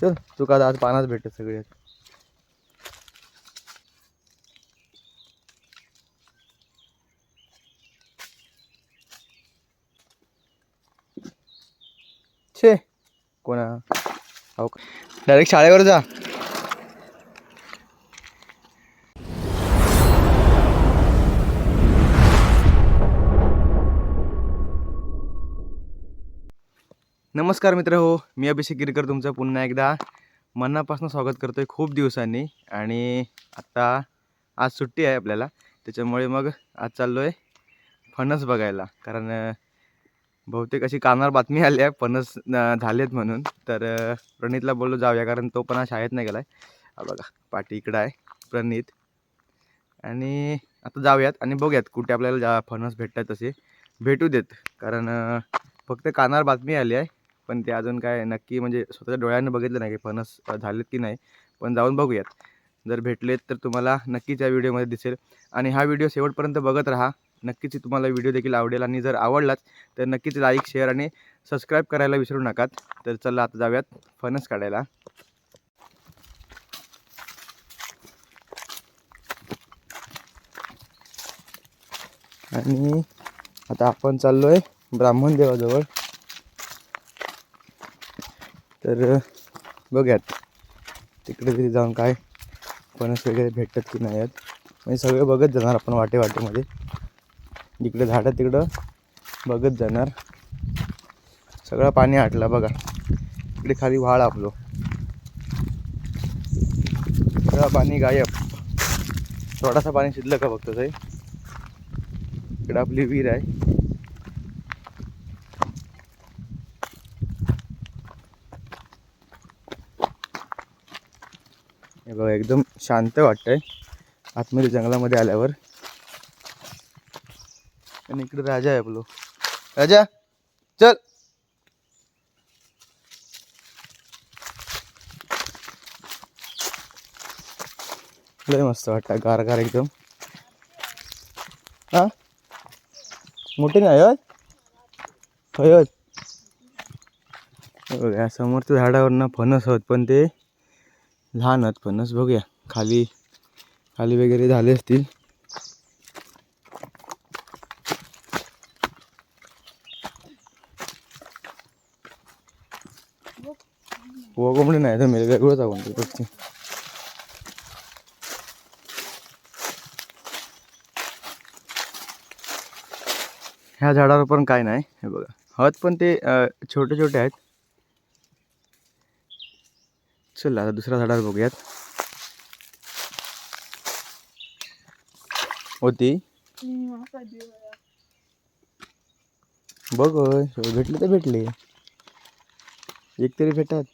चल तुका आज पानाच भेटत सगळे छे कोणा? हो डायरेक्ट शाळेवर जा. नमस्कार मित्र हो मी अभिषेक गिरकर तुमचं पुन्हा एकदा. मनापासून स्वागत करतोय खूप दिवसांनी आणि आत्ता आज सुट्टी आहे आपल्याला त्याच्यामुळे मग आज चाललो आहे फणस बघायला. कारण बहुतेक अशी कानावर बातमी आली आहे फणस झालेत म्हणून. तर प्रणीतला प्रणितला बोललो जाऊया कारण तो पण आज शाळेत नाही गेला आहे बघा पाठी इकडं आहे प्रणित. आणि आता जाऊयात आणि बघूयात कुठे आपल्याला जा फणस भेटतात तसे. भेटू देत कारण फक्त कानावर बातमी आली आहे. पण ते अजून काय नक्की म्हणजे स्वतःच्या डोळ्यानं बघितलं नाही की फणस झालेत की नाही पण जाऊन बघूयात. जर भेटलेत तर तुम्हाला नक्कीच या व्हिडिओमध्ये दिसेल. आणि हा व्हिडिओ शेवटपर्यंत बघत राहा. नक्कीच तुम्हाला व्हिडिओ देखील आवडेल आणि जर आवडलाच तर नक्कीच लाईक शेअर आणि सबस्क्राईब करायला विसरू नकात. तर चला आता जाऊयात फणस काढायला. आणि आता आपण चाललो आहे ब्राह्मण देवाजवळ. तर बघूयात. तिकडे तरी जाऊन काय फणस वगैरे भेटतात की नाही आहेत. म्हणजे सगळे बघत जाणार आपण वाटे वाटेमध्ये जिकडे झाडं तिकडं बघत जाणार. सगळं पाणी आटला बघा. इकडे खाली व्हाळ आपलो. सगळं पाणी गायब. थोडासा पाणी शिजलं का बघतो साई इकडे आपली विहीर आहे. सगळं एकदम शांत वाटतंय. आतमध्ये जंगलामध्ये आल्यावर. आणि इकडे राजा आहे आपलो. राजा चल. लय मस्त वाटतं गार गार एकदम. हा? मोठे नाही आहेत हयत हे बघा समोरच्या झाडावरनं फणस होत पण ते लहान आहेत पणच बघूया. खाली खाली वगैरे झाले असतील. व कोंबडी नाही तर मी वेगळंच आवडून ते. पक्षी ह्या झाडावर पण काय नाही हे बघा. हत पण ते छोटे छोटे आहेत. चला आता दुसऱ्या झाडावर बघूयात. होती? बघ भेटले तर भेटले. एक तरी भेटत.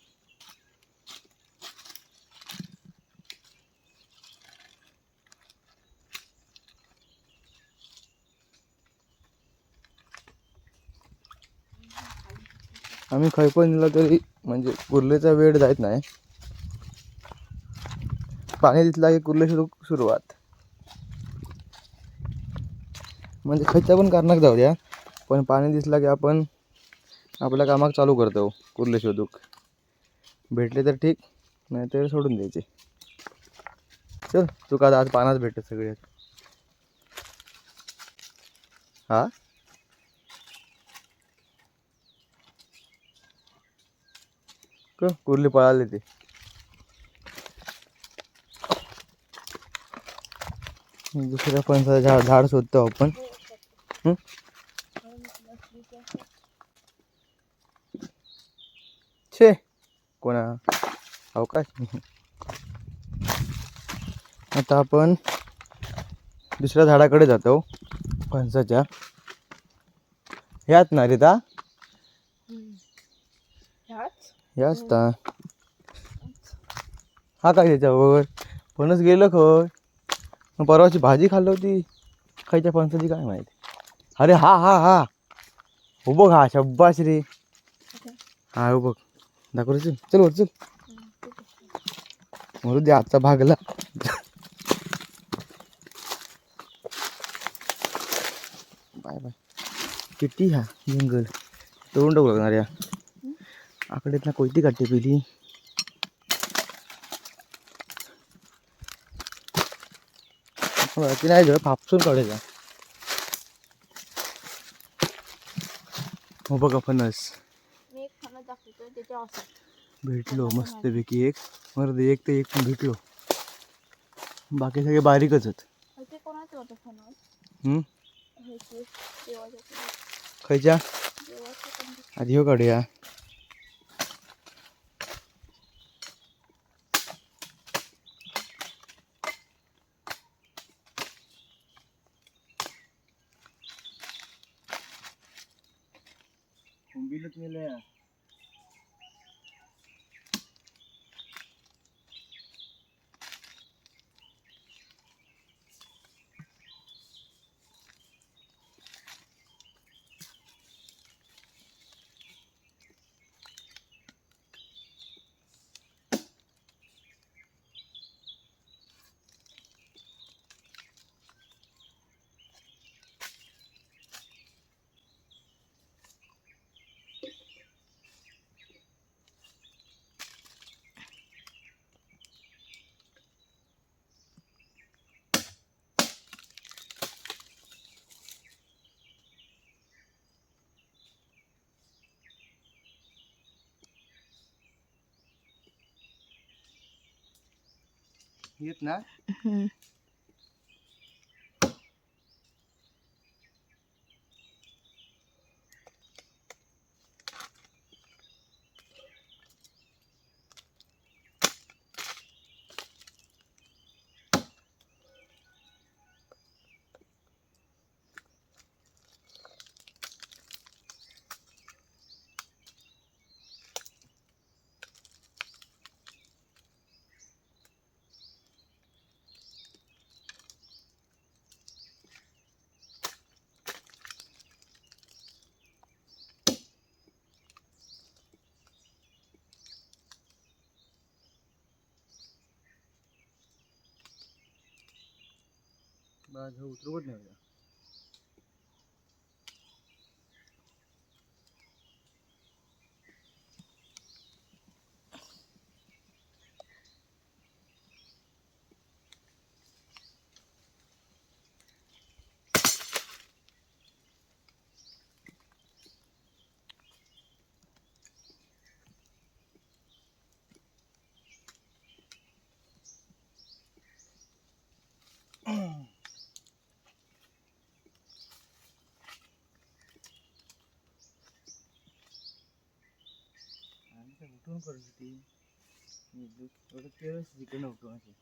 आम्ही खय पण नेलं तरी म्हणजे कुर्लेचा वेळ जायत नाही. पाणी दिसला की कुर्ले सुरू सुरुवात. म्हणजे खयच्या पण कारणाक जाऊ द्या पण पाणी दिसला की आपण आपल्या कामाक चालू करतो कुर्ले शोधूक. भेटले तर ठीक नाही तर सोडून द्यायचे. चल तुका आता आज पानाच भेटत सगळे हा? क कुर्ली पळाले ते. दुसऱ्या फणसाचं झाड झाड शोधतो आपण. हं? छे! कोणा? अवकाश. आता आपण दुसऱ्या झाडाकडे जातो फणसाच्या. ह्यात ना रे ता याच ता. हा काय त्याच्यावर फणस गेलं खय मग परवाची भाजी खाल्ली होती. खायच्या फणसाची काय माहिती? अरे हा हा हा. हो बघ हा शब्बाश रे. हा हो बघ. दाखवू चल चल वर चल. मरू दे आजचा भागला. Bye bye. किती हा जंगल. तोंड लागणार या. आकडेत ना कोयती काढते पिली. ती नाही जळ फापसून काढायचा हो बघा फणस भेटलो मस्तपैकी एक मग एक ते एक पण भेटलो बाकी सगळे बारीकच आहेत? हे. खायच्या आधी हो काढूया Cute na? Mm-hmm. બહાર જવું ઉતરવું જ નહીં Oh. उतरवत नाही का उठून करत होती एवढं केळच तिकडे नव्हतं माझे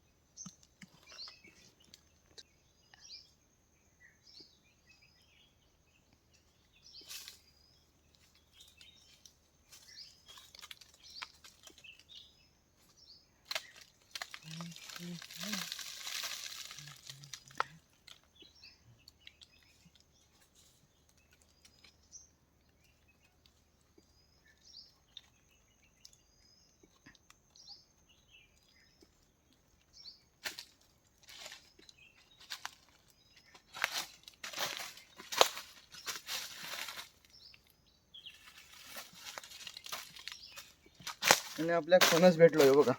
आणि आपल्या फणस भेटलो आहे बघा.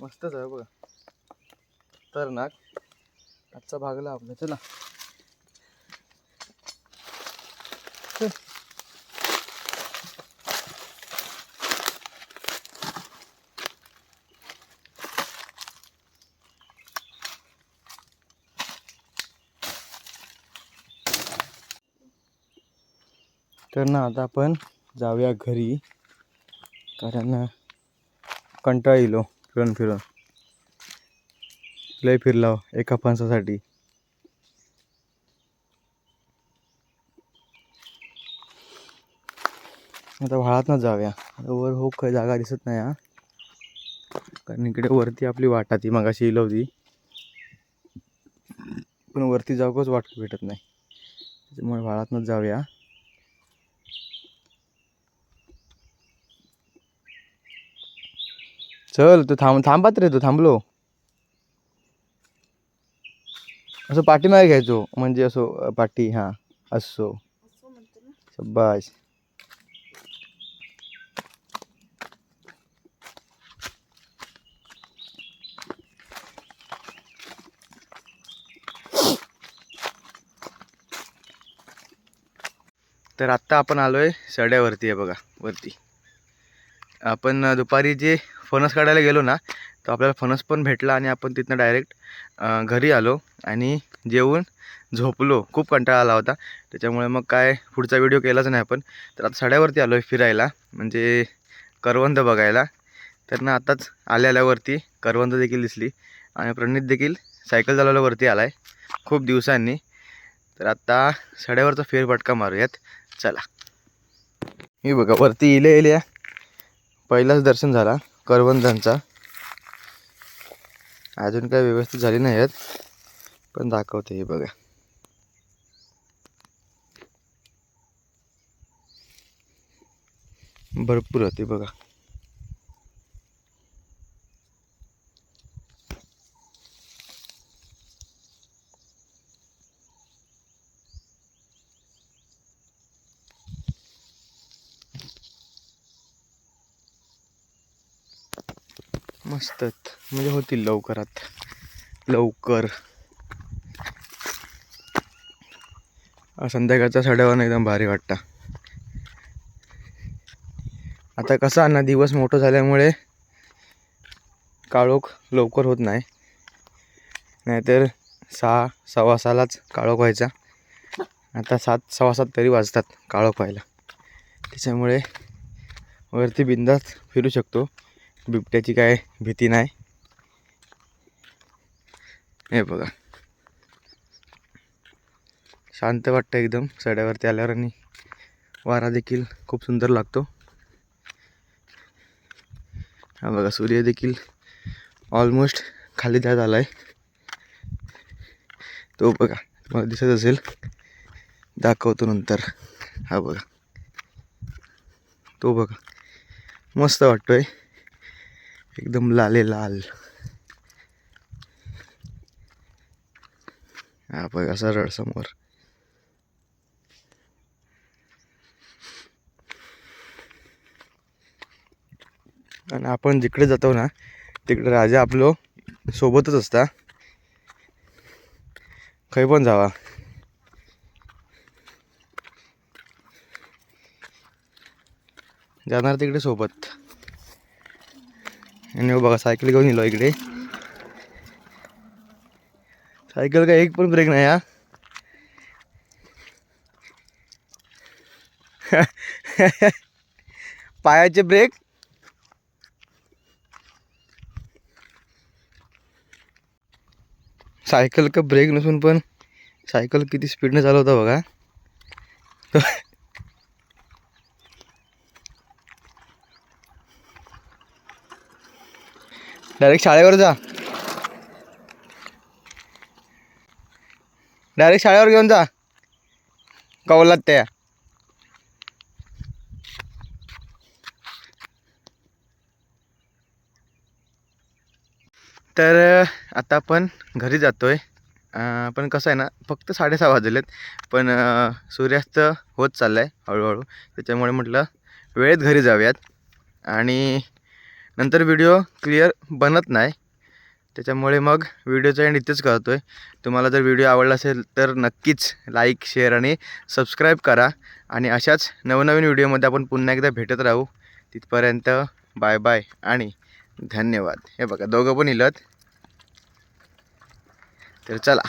मस्तच आहे बघा. तर नाक आजचा भागला आपला चला. तर ना आता आपण जाऊया घरी. कारण कंटाळ येलो हो, फिरून फिरून. लय फिरला हो, एका फणसासाठी. आता व्हाळात जाऊया. वर हो काही जागा दिसत नाही हा. कारण इकडे वरती आपली वाटा ती मगाशी इलो होती. पण वरती जागोच वाट भेटत नाही. त्याच्यामुळे व्हाळातनंच जाऊया. चल तू थांब थांबात रे तू थांबलो. असं पाठीमागे घ्यायचो म्हणजे असो पाठी हां असो. शब्बाश तर आत्ता आपण आलो आहे सड्यावरती आहे बघा वरती. आपण दुपारी जे फणस काढायला गेलो ना तर आपल्याला फणस पण भेटला आणि आपण तिथनं डायरेक्ट घरी आलो आणि जेवून झोपलो. खूप कंटाळा आला होता. त्याच्यामुळे मग काय पुढचा व्हिडिओ केलाच नाही आपण. तर आता सड्यावरती आलो आहे फिरायला म्हणजे करवंद बघायला. तर ना आताच आल्या आल्यावरती करवंद देखील दिसली आणि प्रणित देखील सायकल चालवल्यावरती वरती आला आहे खूप दिवसांनी. तर आता सड्यावरचा फेरफटका मारूयात. चला. हे बघा वरती इले इल्या पहिलाच दर्शन झाला. करवंदांचा. अजून काय व्यवस्थित झाली नाही आहेत पण दाखवते हे बघा. भरपूर होते बघा. मस्तच म्हणजे होतील लवकरात. लवकर. संध्याकाळचा सड्यावर एकदम भारी वाटतं. आता कसं ना दिवस मोठं झाल्यामुळे काळोख लवकर होत नाही. नाहीतर सहा सव्वा सहालाच काळोख व्हायचा. आता सात सव्वा सात तरी वाजतात काळोख व्हायला. त्याच्यामुळे वरती बिंदास फिरू शकतो. बिबट्याची काय भीती नाही. हे बघा. शांत वाटतं एकदम. सड्यावरती आल्यावर आणि वारा देखील खूप सुंदर लागतो. हा बघा सूर्य देखील ऑलमोस्ट खाली जात आला आहे तो बघा तुम्हाला दिसत असेल. दाखवतो नंतर. हा बघा. तो बघा. मस्त वाटतोय. एकदम लाले लाल. हा बघा सरळ समोर. आणि आपण जिकडे जातो ना तिकडे राजा आपलो सोबतच असता. खै पण जावा. जाणार तिकडे सोबत. आणि हो बघा सायकल घेऊन येलो इकडे. सायकल का एक पण ब्रेक नाही हा. पायाचे ब्रेक सायकल का ब्रेक नसून पण सायकल किती स्पीडने चालवता बघा. डायरेक्ट शाळेवर जा. डायरेक्ट शाळेवर घेऊन जा. कवलात त्या. तर आता आपण घरी जातो आहे पण कसं आहे ना फक्त साडेसहा वाजलेत. पण सूर्यास्त होत चालला आहे हळूहळू. त्याच्यामुळे म्हटलं वेळेत घरी जाऊयात. आणि नंतर व्हिडिओ क्लिअर बनत नाही. त्याच्यामुळे मग व्हिडिओचं एंड इथेच करतो आहे तुम्हाला जर व्हिडिओ आवडला असेल तर नक्कीच लाईक शेअर आणि सबस्क्राईब करा. आणि अशाच नवनवीन व्हिडिओमध्ये आपण पुन्हा एकदा भेटत राहू. तिथपर्यंत बाय बाय आणि धन्यवाद. हे बघा दोघं पण इलत तर चला.